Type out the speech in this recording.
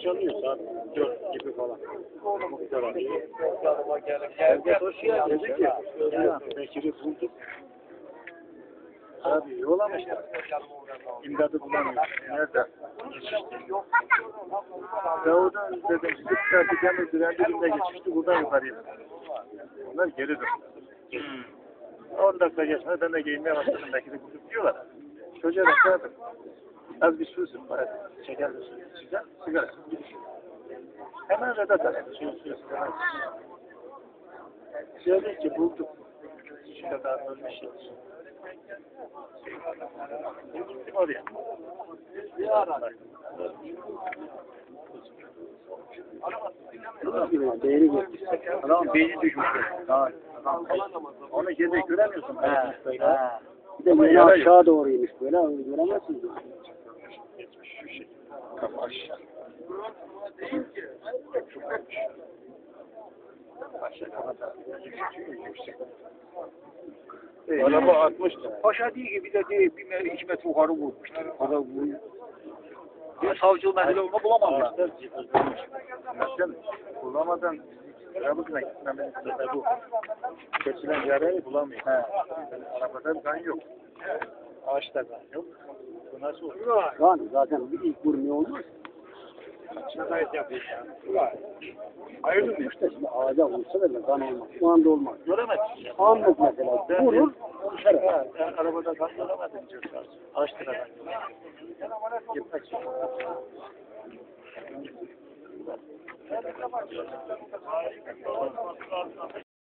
çalıyor saat 4 gibi falan. Abi. Gel Evde hoş geldin. Dedi ki, Bekir'i bulduk. Abi yollamışlar. İmdadı bulamıyoruz. Nerede? Davud'un dedim sık saati demir direndi günde geçmişti. Buradan yukarıya. Onlar geri döndü. 10 dakika geçmedi ben de giyinmeye başladım. Bekir'i bulduk diyorlar. Çocuğa da sordum. Az bir susun. Bana şeker de su. Sigara. Sigara. Hemen Vedat aradı. Su su sigara. Söyledi ki bulduk. Şu kadar ölmüş şey. Gittim oraya. Değeri geçmiş. Adam beyni düşmüş. Ha, adam. Onu gece göremiyorsun. He, Böyle. he. Bir de yara aşağı doğruymuş böyle göremezsiniz. Şu şekilde. Kafa aşağı. Aşağı kafa yüksek. Araba atmıştı. Paşa değil ki bir de değil, bir iki metre yukarı vurmuştur. Para vuruyor. Bir savcı bulamazlar. Ağaçlar yıkılmış. Zaten bulamadan arabasına gitmemenin sebebi bu. Kesilen yarayı bulamıyor. He. Arabada kan yok. Ağaçta kan yok. Nasıl olur? Yani zaten bir ilk vurmuyor olmaz. Şikayet yapayım ya. Diyor. İşte şimdi ağaca vursa da kan olmaz. Şu anda olmaz. Göremezsin ya. Anlık mesela vurur. Dışarı. Arabada kan göremedim yok. Gitmek için.